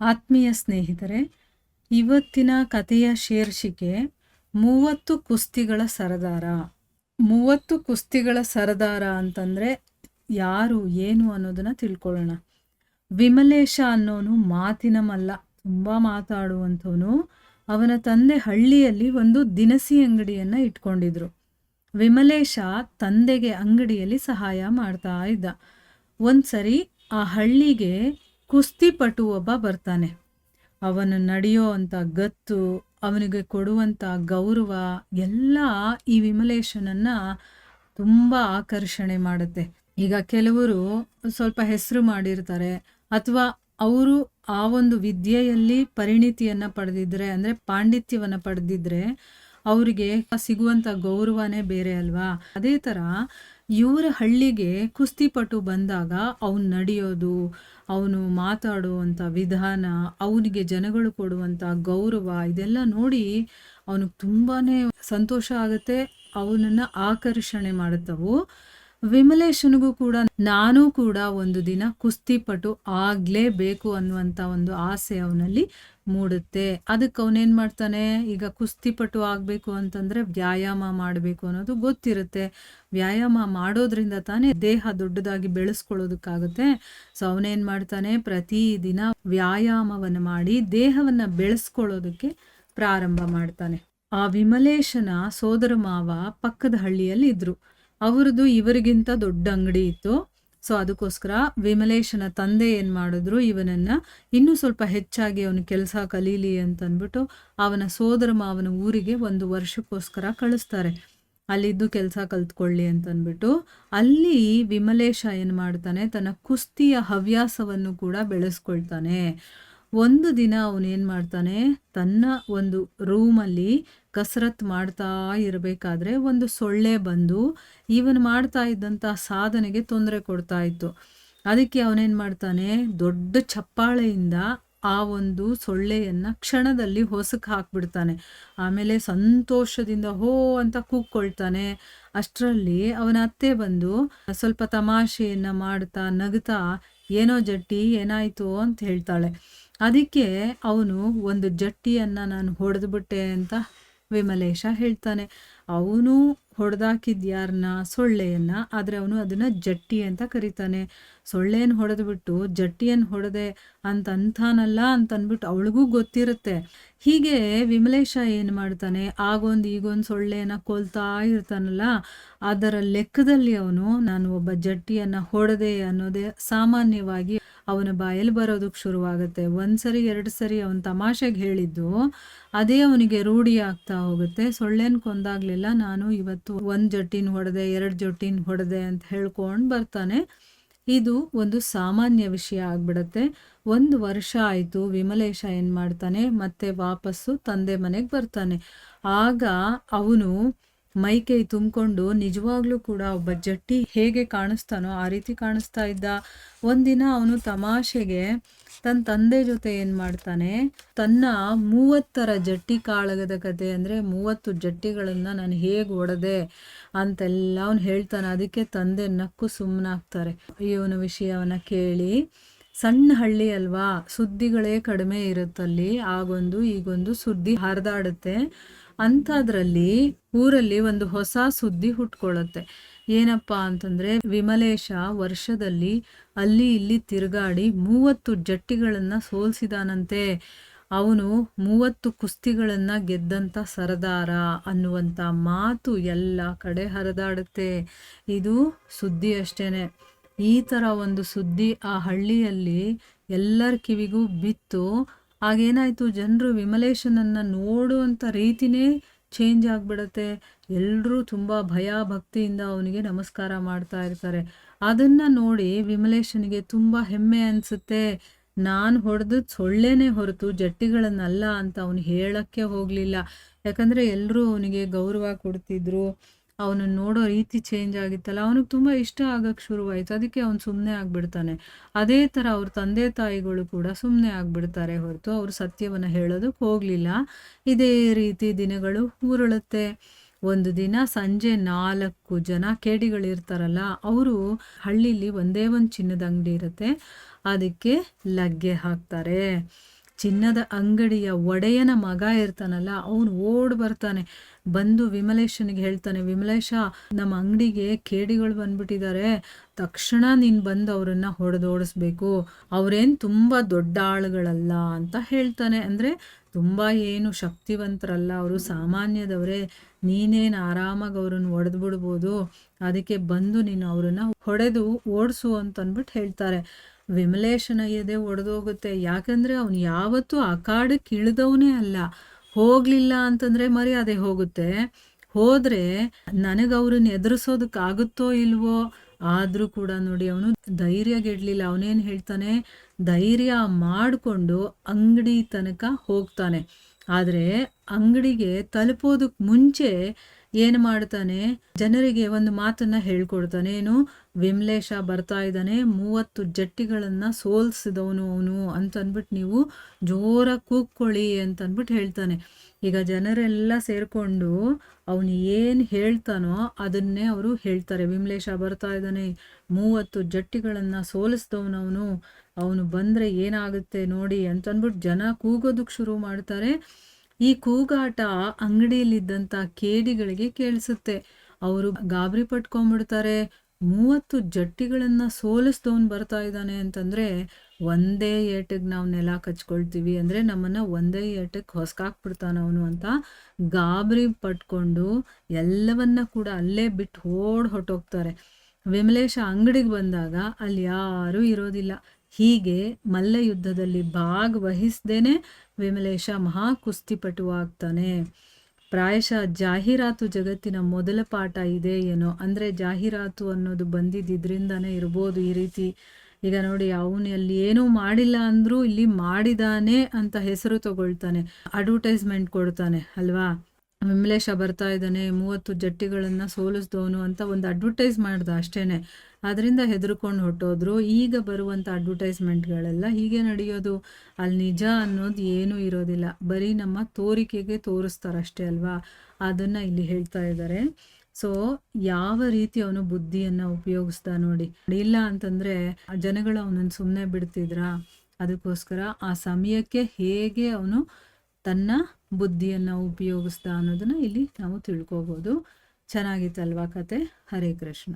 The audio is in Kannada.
ಆತ್ಮೀಯ ಸ್ನೇಹಿತರೆ, ಇವತ್ತಿನ ಕಥೆಯ ಶೀರ್ಷಿಕೆ ಮೂವತ್ತು ಕುಸ್ತಿಗಳ ಸರದಾರ. ಮೂವತ್ತು ಕುಸ್ತಿಗಳ ಸರದಾರ ಅಂತಂದರೆ ಯಾರು, ಏನು ಅನ್ನೋದನ್ನು ತಿಳ್ಕೊಳ್ಳೋಣ. ವಿಮಲೇಶ ಅನ್ನೋನು ಮಾತಿನ ಮಲ್ಲ, ತುಂಬ ಮಾತಾಡುವಂಥವನು. ಅವನ ತಂದೆ ಹಳ್ಳಿಯಲ್ಲಿ ಒಂದು ದಿನಸಿ ಅಂಗಡಿಯನ್ನು ಇಟ್ಕೊಂಡಿದ್ರು. ವಿಮಲೇಶ ತಂದೆಗೆ ಅಂಗಡಿಯಲ್ಲಿ ಸಹಾಯ ಮಾಡ್ತಾ ಇದ್ದ. ಒಂದ್ಸರಿ ಆ ಹಳ್ಳಿಗೆ ಕುಸ್ತಿಪಟು ಒಬ್ಬ ಬರ್ತಾನೆ. ಅವನು ನಡೆಯೋ ಅಂಥ ಗತ್ತು, ಅವನಿಗೆ ಕೊಡುವಂಥ ಗೌರವ, ಎಲ್ಲ ಈ ವಿಮಲೇಶನನ್ನು ತುಂಬ ಆಕರ್ಷಣೆ ಮಾಡುತ್ತೆ. ಈಗ ಕೆಲವರು ಸ್ವಲ್ಪ ಹೆಸರು ಮಾಡಿರ್ತಾರೆ, ಅಥವಾ ಅವರು ಆ ಒಂದು ವಿದ್ಯೆಯಲ್ಲಿ ಪರಿಣಿತಿಯನ್ನು ಪಡೆದಿದ್ರೆ, ಅಂದರೆ ಪಾಂಡಿತ್ಯವನ್ನು ಪಡೆದಿದ್ರೆ ಅವರಿಗೆ ಸಿಗುವಂತ ಗೌರವನೇ ಬೇರೆ ಅಲ್ವಾ? ಅದೇ ತರ ಇವರ ಹಳ್ಳಿಗೆ ಕುಸ್ತಿಪಟು ಬಂದಾಗ ಅವನು ನಡೆಯೋದು, ಅವನು ಮಾತಾಡುವಂಥ ವಿಧಾನ, ಅವನಿಗೆ ಜನಗಳು ಕೊಡುವಂಥ ಗೌರವ ಇದೆಲ್ಲ ನೋಡಿ ಅವನಿಗೆ ತುಂಬಾ ಸಂತೋಷ ಆಗುತ್ತೆ, ಅವನನ್ನು ಆಕರ್ಷಣೆ ಮಾಡುತ್ತವು. ವಿಮಲೇಶನಿಗೂ ಕೂಡ, ನಾನು ಕೂಡ ಒಂದು ದಿನ ಕುಸ್ತಿಪಟು ಆಗಲೇಬೇಕು ಅನ್ನುವಂಥ ಒಂದು ಆಸೆ ಅವನಲ್ಲಿ ಮೂಡುತ್ತೆ. ಅದಕ್ಕೆ ಅವನೇನು ಮಾಡ್ತಾನೆ, ಈಗ ಕುಸ್ತಿಪಟು ಆಗಬೇಕು ಅಂತಂದರೆ ವ್ಯಾಯಾಮ ಮಾಡಬೇಕು ಅನ್ನೋದು ಗೊತ್ತಿರುತ್ತೆ. ವ್ಯಾಯಾಮ ಮಾಡೋದ್ರಿಂದ ತಾನೇ ದೇಹ ದೊಡ್ಡದಾಗಿ ಬೆಳೆಸ್ಕೊಳ್ಳೋದಕ್ಕಾಗುತ್ತೆ. ಸೊ ಅವನೇನು ಮಾಡ್ತಾನೆ, ಪ್ರತಿದಿನ ವ್ಯಾಯಾಮವನ್ನು ಮಾಡಿ ದೇಹವನ್ನು ಬೆಳೆಸ್ಕೊಳ್ಳೋದಕ್ಕೆ ಪ್ರಾರಂಭ ಮಾಡ್ತಾನೆ. ಆ ವಿಮಲೇಶನ ಸೋದರ ಮಾವ ಪಕ್ಕದ ಹಳ್ಳಿಯಲ್ಲಿ ಇದ್ರು. ಅವ್ರದ್ದು ಇವರಿಗಿಂತ ದೊಡ್ಡ ಅಂಗಡಿ ಇತ್ತು. ಸೊ ಅದಕ್ಕೋಸ್ಕರ ವಿಮಲೇಶನ ತಂದೆ ಏನು ಮಾಡಿದ್ರು, ಇವನನ್ನು ಇನ್ನೂ ಸ್ವಲ್ಪ ಹೆಚ್ಚಾಗಿ ಅವನು ಕೆಲಸ ಕಲೀಲಿ ಅಂತಂದ್ಬಿಟ್ಟು ಅವನ ಸೋದರ ಮಾವನ ಊರಿಗೆ ಒಂದು ವರ್ಷಕ್ಕೋಸ್ಕರ ಕಳಿಸ್ತಾರೆ. ಅಲ್ಲಿದ್ದು ಕೆಲಸ ಕಲ್ತ್ಕೊಳ್ಳಿ ಅಂತಂದ್ಬಿಟ್ಟು. ಅಲ್ಲಿ ವಿಮಲೇಶ ಏನು ಮಾಡ್ತಾನೆ, ತನ್ನ ಕುಸ್ತಿಯ ಹವ್ಯಾಸವನ್ನು ಕೂಡ ಬೆಳೆಸ್ಕೊಳ್ತಾನೆ. ಒಂದು ದಿನ ಅವನೇನು ಮಾಡ್ತಾನೆ, ತನ್ನ ಒಂದು ರೂಮಲ್ಲಿ ಕಸರತ್ ಮಾಡ್ತಾ ಇರಬೇಕಾದ್ರೆ ಒಂದು ಸೊಳ್ಳೆ ಬಂದು ಇವನು ಮಾಡ್ತಾ ಇದ್ದಂಥ ಸಾಧನೆಗೆ ತೊಂದರೆ ಕೊಡ್ತಾ ಇತ್ತು. ಅದಕ್ಕೆ ಅವನೇನು ಮಾಡ್ತಾನೆ? ದೊಡ್ಡ ಚಪ್ಪಾಳೆಯಿಂದ ಆ ಒಂದು ಸೊಳ್ಳೆಯನ್ನು ಕ್ಷಣದಲ್ಲಿ ಹೊಸಕ್ಕೆ ಹಾಕ್ಬಿಡ್ತಾನೆ. ಆಮೇಲೆ ಸಂತೋಷದಿಂದ ಹೋ ಅಂತ ಕೂಗ್ಕೊಳ್ತಾನೆ. ಅಷ್ಟರಲ್ಲಿ ಅವನ ಅತ್ತೆ ಬಂದು ಸ್ವಲ್ಪ ತಮಾಷೆಯನ್ನು ಮಾಡ್ತಾ ನಗ್ತಾ, ಏನೋ ಜಟ್ಟಿ, ಏನಾಯಿತು? ಅಂತ ಹೇಳ್ತಾಳೆ. ಅದಕ್ಕೆ ಅವನು ಒಂದು ಜಟ್ಟಿಯನ್ನು ನಾನು ಹೊಡೆದ್ಬಿಟ್ಟೆ ಅಂತ ವಿಮಲೇಶ ಹೇಳ್ತಾನೆ. ಅವನು ಹೊಡೆದಾಕಿದ್ಯಾರನ್ನ ಸೊಳ್ಳೆಯನ್ನ. ಆದರೆ ಅವನು ಅದನ್ನು ಜಟ್ಟಿ ಅಂತ ಕರೀತಾನೆ. ಸೊಳ್ಳೆಯನ್ನು ಹೊಡೆದ್ಬಿಟ್ಟು ಜಟ್ಟಿಯನ್ನು ಹೊಡೆದೆ ಅಂತ ಅಂತಾನಲ್ಲ ಅಂತ ಅಂದ್ಬಿಟ್ಟು ಅವಳಿಗೂ ಗೊತ್ತಿರುತ್ತೆ. ಹೀಗೆ ವಿಮಲೇಶ ಏನು ಮಾಡ್ತಾನೆ? ಆಗೊಂದು ಈಗೊಂದು ಸೊಳ್ಳೆಯನ್ನು ಕೊಲ್ತಾ ಇರ್ತಾನಲ್ಲ, ಅದರ ಲೆಕ್ಕದಲ್ಲಿ ಅವನು, ನಾನು ಒಬ್ಬ ಜಟ್ಟಿಯನ್ನು ಹೊಡೆದೆ ಅನ್ನೋದೇ ಸಾಮಾನ್ಯವಾಗಿ ಅವನ ಬಾಯಲ್ಲಿ ಬರೋದಕ್ಕೆ ಶುರುವಾಗುತ್ತೆ. ಒಂದು ಸರಿ ಎರಡು ಸರಿ ಅವನ ತಮಾಷೆಗೆ ಹೇಳಿದ್ದು, ಅದೇ ಅವನಿಗೆ ರೂಢಿ ಆಗ್ತಾ ಹೋಗುತ್ತೆ. ಸೊಳ್ಳೆನ ಕೊಂದಾಗ್ಲಿಲ್ಲ, ನಾನು ಇವತ್ತು ಒಂದು ಜೊಟ್ಟಿನ ಹೊಡೆದೆ, ಎರಡು ಜೊಟ್ಟಿನ ಹೊಡೆದೆ ಅಂತ ಹೇಳ್ಕೊಂಡು ಬರ್ತಾನೆ. ಇದು ಒಂದು ಸಾಮಾನ್ಯ ವಿಷಯ ಆಗ್ಬಿಡತ್ತೆ. ಒಂದು ವರ್ಷ ಆಯಿತು, ವಿಮಲೇಶ ಏನು ಮಾಡ್ತಾನೆ, ಮತ್ತೆ ವಾಪಸ್ಸು ತಂದೆ ಮನೆಗೆ ಬರ್ತಾನೆ. ಆಗ ಅವನು ಮೈಕೈ ತುಂಬಿಕೊಂಡು ನಿಜವಾಗ್ಲೂ ಕೂಡ ಒಬ್ಬ ಜಟ್ಟಿ ಹೇಗೆ ಕಾಣಿಸ್ತಾನೋ ಆ ರೀತಿ ಕಾಣಿಸ್ತಾ ಇದ್ದ. ಒಂದಿನ ಅವನು ತಮಾಷೆಗೆ ತನ್ನ ತಂದೆ ಜೊತೆ ಏನು ಮಾಡ್ತಾನೆ, ತನ್ನ ಮೂವತ್ತರ ಜಟ್ಟಿ ಕಾಳಗದ ಕತೆ ಅಂದರೆ ಮೂವತ್ತು ಜಟ್ಟಿಗಳನ್ನು ನಾನು ಹೇಗೆ ಒಡೆದೆ ಅಂತೆಲ್ಲ ಅವನು ಹೇಳ್ತಾನೆ. ಅದಕ್ಕೆ ತಂದೆ ನಕ್ಕು ಸುಮ್ಮನಾಗ್ತಾರೆ ಇವನ ವಿಷಯವನ್ನು ಕೇಳಿ. ಸಣ್ಣ ಹಳ್ಳಿ ಅಲ್ವಾ, ಸುದ್ದಿಗಳೇ ಕಡಿಮೆ ಇರುತ್ತಲ್ಲಿ, ಆಗೊಂದು ಈಗೊಂದು ಸುದ್ದಿ ಹರಿದಾಡುತ್ತೆ. ಅಂಥದ್ರಲ್ಲಿ ಊರಲ್ಲಿ ಒಂದು ಹೊಸ ಸುದ್ದಿ ಹುಟ್ಕೊಳ್ಳುತ್ತೆ. ಏನಪ್ಪ ಅಂತಂದರೆ, ವಿಮಲೇಶ ವರ್ಷದಲ್ಲಿ ಅಲ್ಲಿ ಇಲ್ಲಿ ತಿರುಗಾಡಿ ಮೂವತ್ತು ಜಟ್ಟಿಗಳನ್ನು ಸೋಲಿಸಿದಾನಂತೆ. ಅವನು ಮೂವತ್ತು ಕುಸ್ತಿಗಳನ್ನು ಗೆದ್ದಂಥ ಸರದಾರ ಅನ್ನುವಂಥ ಮಾತು ಎಲ್ಲ ಕಡೆ ಹರಿದಾಡುತ್ತೆ. ಇದು ಸುದ್ದಿ ಅಷ್ಟೇನೆ. ಈ ಥರ ಒಂದು ಸುದ್ದಿ ಆ ಹಳ್ಳಿಯಲ್ಲಿ ಎಲ್ಲರ ಕಿವಿಗೂ ಬಿತ್ತು. ಆಗೇನಾಯಿತು ಜನರು ವಿಮಲೇಶನನ್ನು ನೋಡುವಂಥ ರೀತಿನೇ ಚೇಂಜ್ ಆಗಿಬಿಡತ್ತೆ. ಎಲ್ಲರೂ ತುಂಬ ಭಯ ಭಕ್ತಿಯಿಂದ ಅವನಿಗೆ ನಮಸ್ಕಾರ ಮಾಡ್ತಾ ಇರ್ತಾರೆ. ಅದನ್ನು ನೋಡಿ ವಿಮಲೇಶನಿಗೆ ತುಂಬ ಹೆಮ್ಮೆ ಅನಿಸುತ್ತೆ. ನಾನು ಹೊಡೆದು ಸೊಳ್ಳೆನೇ ಹೊರತು ಜಟ್ಟಿಗಳನ್ನಲ್ಲ ಅಂತ ಅವನು ಹೇಳೋಕ್ಕೆ ಹೋಗಲಿಲ್ಲ. ಯಾಕಂದರೆ ಎಲ್ಲರೂ ಅವನಿಗೆ ಗೌರವ ಕೊಡ್ತಿದ್ರು. ಅವನನ್ನು ನೋಡೋ ರೀತಿ ಚೇಂಜ್ ಆಗಿತ್ತಲ್ಲ, ಅವನಿಗೆ ತುಂಬ ಇಷ್ಟ ಆಗಕ್ಕೆ ಶುರುವಾಯಿತು. ಅದಕ್ಕೆ ಅವನು ಸುಮ್ಮನೆ ಆಗಿಬಿಡ್ತಾನೆ. ಅದೇ ಥರ ಅವ್ರ ತಂದೆ ತಾಯಿಗಳು ಕೂಡ ಸುಮ್ಮನೆ ಆಗಿಬಿಡ್ತಾರೆ ಹೊರತು ಅವರು ಸತ್ಯವನ್ನು ಹೇಳೋದಕ್ಕೆ ಹೋಗಲಿಲ್ಲ. ಇದೇ ರೀತಿ ದಿನಗಳು ಊರಳುತ್ತೆ ಒಂದು ದಿನ ಸಂಜೆ ನಾಲ್ಕು ಜನ ಕೇಡಿಗಳಿರ್ತಾರಲ್ಲ, ಅವರು ಹಳ್ಳಿಲಿ ಒಂದೇ ಒಂದು ಚಿನ್ನದ ಅಂಗಡಿ ಇರುತ್ತೆ. ಅದಕ್ಕೆ ಲಗ್ಗೆ ಹಾಕ್ತಾರೆ. ಚಿನ್ನದ ಅಂಗಡಿಯ ಒಡೆಯನ ಮಗ ಇರ್ತಾನಲ್ಲ, ಅವನು ಓಡ್ ಬರ್ತಾನೆ. ಬಂದು ವಿಮಲೇಶನಿಗೆ ಹೇಳ್ತಾನೆ, ವಿಮಲೇಶ, ನಮ್ಮ ಅಂಗಡಿಗೆ ಕೇಡಿಗಳು ಬಂದ್ಬಿಟ್ಟಿದ್ದಾರೆ ತಕ್ಷಣ ನೀನು ಬಂದು ಅವರನ್ನು ಹೊಡೆದೋಡಿಸ್ಬೇಕು. ಅವರೇನು ತುಂಬ ದೊಡ್ಡ ಆಳುಗಳಲ್ಲ ಅಂತ ಹೇಳ್ತಾನೆ. ಅಂದರೆ ತುಂಬ ಏನು ಶಕ್ತಿವಂತರಲ್ಲ ಅವರು, ಸಾಮಾನ್ಯದವರೇ. ನೀನೇನು ಆರಾಮಾಗಿ ಅವ್ರನ್ನ ಒಡೆದ್ಬಿಡ್ಬೋದು ಬಿಡ್ಬೋದು ಅದಕ್ಕೆ ಬಂದು ನೀನು ಅವರನ್ನು ಹೊಡೆದು ಓಡಿಸು ಅಂತ ಅಂದ್ಬಿಟ್ಟು ಹೇಳ್ತಾರೆ. ವಿಮಲೇಶನ ಎದೆ ಒಡೆದೋಗುತ್ತೆ. ಯಾಕಂದರೆ ಅವನು ಯಾವತ್ತೂ ಆ ಕಾಡಕ್ಕೆ ಇಳಿದವನೇ ಅಲ್ಲ. ಹೋಗಲಿಲ್ಲ ಅಂತಂದರೆ ಮರ್ಯಾದೆ ಹೋಗುತ್ತೆ. ಹೋದರೆ ನನಗೆ ಅವ್ರನ್ನ ಎದುರಿಸೋದಕ್ಕಾಗುತ್ತೋ ಇಲ್ವೋ ಆದರೂ ಕೂಡ ನೋಡಿ ಅವನು ಧೈರ್ಯಗೆಡಲಿಲ್ಲ ಅವನೇನು ಹೇಳ್ತಾನೆ? ಧೈರ್ಯ ಮಾಡಿಕೊಂಡು ಅಂಗಡಿ ತನಕ ಹೋಗ್ತಾನೆ. ಆದರೆ ಅಂಗಡಿಗೆ ತಲುಪೋದಕ್ಕೆ ಮುಂಚೆ ಏನು ಮಾಡ್ತಾನೆ? ಜನರಿಗೆ ಒಂದು ಮಾತನ್ನ ಹೇಳ್ಕೊಡ್ತಾನೆ. ಏನು? ವಿಮ್ಲೇಶ ಬರ್ತಾ ಇದ್ದಾನೆ. ಮೂವತ್ತು ಜಟ್ಟಿಗಳನ್ನ ಸೋಲ್ಸಿದವನು ಅವನು ಅಂತ ಅಂದ್ಬಿಟ್ಟು ನೀವು ಜೋರಾಗಿ ಕೂಕ್ಕೊಳ್ಳಿ ಅಂತ ಅಂದ್ಬಿಟ್ಟು ಹೇಳ್ತಾನೆ. ಈಗ ಜನರೆಲ್ಲ ಸೇರಿಕೊಂಡು ಅವನು ಏನು ಹೇಳ್ತಾನೋ ಅದನ್ನೇ ಅವರು ಹೇಳ್ತಾರೆ. ವಿಮ್ಲೇಶ ಬರ್ತಾ ಇದ್ದಾನೆ. ಮೂವತ್ತು ಜಟ್ಟಿಗಳನ್ನು ಸೋಲಿಸ್ದವನವನು ಅವನು. ಬಂದರೆ ಏನಾಗುತ್ತೆ ನೋಡಿ ಅಂತಂದ್ಬಿಟ್ಟು ಜನ ಕೂಗೋದಕ್ಕೆ ಶುರು ಮಾಡ್ತಾರೆ. ಈ ಕೂಗಾಟ ಅಂಗಡಿಯಲ್ಲಿದ್ದಂಥ ಕೇಡಿಗಳಿಗೆ ಕೇಳಿಸುತ್ತೆ. ಅವರು ಗಾಬರಿ ಪಟ್ಕೊಂಡ್ಬಿಡ್ತಾರೆ. ಮೂವತ್ತು ಜಟ್ಟಿಗಳನ್ನು ಸೋಲಿಸ್ದವನು ಬರ್ತಾ ಇದ್ದಾನೆ ಅಂತಂದರೆ ಒಂದೇ ಏಟಿಗೆ ನಾವು ನೆಲ ಕಚ್ಕೊಳ್ತೀವಿ ಅಂದರೆ ನಮ್ಮನ್ನು ಒಂದೇ ಏಟಕ್ಕೆ ಹೊಸ್ಕಾಕ್ಬಿಡ್ತಾನೆ ಅವನು ಅಂತ ಗಾಬರಿ ಪಟ್ಕೊಂಡು ಎಲ್ಲವನ್ನ ಕೂಡ ಅಲ್ಲೇ ಬಿಟ್ಟು ಓಡ್ ಹೊಟ್ಟೋಗ್ತಾರೆ ವಿಮಲೇಶ ಅಂಗಡಿಗೆ ಬಂದಾಗ ಅಲ್ಲಿ ಯಾರೂ ಇರೋದಿಲ್ಲ. ಹೀಗೆ ಮಲ್ಲ ಯುದ್ಧದಲ್ಲಿ ಭಾಗವಹಿಸ್ದೇನೆ ವಿಮಲೇಶ ಮಹಾ ಕುಸ್ತಿಪಟುವಾಗ್ತಾನೆ ಪ್ರಾಯಶಃ ಜಾಹೀರಾತು ಜಗತ್ತಿನ ಮೊದಲ ಪಾಠ ಇದೆ ಏನೋ. ಅಂದರೆ ಜಾಹೀರಾತು ಅನ್ನೋದು ಬಂದಿದ್ದರಿಂದನೇ ಇರ್ಬೋದು ಈ ರೀತಿ. ಈಗ ನೋಡಿ, ಅವನು ಅಲ್ಲಿ ಏನೂ ಮಾಡಿಲ್ಲ ಅಂದರೂ ಇಲ್ಲಿ ಮಾಡಿದಾನೆ ಅಂತ ಹೆಸರು ತಗೊಳ್ತಾನೆ. ಅಡ್ವರ್ಟೈಸ್ಮೆಂಟ್ ಕೊಡ್ತಾನೆ, ಅಲ್ವಾ? ವಿಮಲೇಶ ಬರ್ತಾ ಇದ್ದಾನೆ, ಮೂವತ್ತು ಜಟ್ಟಿಗಳನ್ನು ಸೋಲಿಸ್ದವನು ಅಂತ ಒಂದು ಅಡ್ವರ್ಟೈಸ್ ಮಾಡ್ದ ಅಷ್ಟೇ ಅದರಿಂದ ಹೆದರ್ಕೊಂಡು ಹೊಟ್ಟೋದ್ರು ಈಗ ಬರುವಂಥ ಅಡ್ವರ್ಟೈಸ್ಮೆಂಟ್ಗಳೆಲ್ಲ ಹೀಗೆ ನಡೆಯೋದು. ಅಲ್ಲಿ ನಿಜ ಅನ್ನೋದು ಏನೂ ಇರೋದಿಲ್ಲ. ಬರೀ ನಮ್ಮ ತೋರಿಕೆಗೆ ತೋರಿಸ್ತಾರಷ್ಟೇ ಅಲ್ವಾ? ಅದನ್ನು ಇಲ್ಲಿ ಹೇಳ್ತಾ ಇದ್ದಾರೆ. ಸೊ ಯಾವ ರೀತಿ ಅವನು ಬುದ್ಧಿಯನ್ನು ಉಪಯೋಗಿಸ್ದ ನೋಡಿ. ಇಲ್ಲ ಅಂತಂದರೆ ಜನಗಳು ಅವನನ್ನು ಸುಮ್ಮನೆ ಬಿಡ್ತಿದ್ರಾ? ಅದಕ್ಕೋಸ್ಕರ ಆ ಸಮಯಕ್ಕೆ ಹೇಗೆ ಅವನು ತನ್ನ ಬುದ್ಧಿಯನ್ನು ಉಪಯೋಗಿಸ್ದ ಅನ್ನೋದನ್ನು ಇಲ್ಲಿ ನಾವು ತಿಳ್ಕೊಬೋದು. ಚೆನ್ನಾಗಿತ್ತಲ್ವಾ ಕತೆ? ಹರೇ ಕೃಷ್ಣ.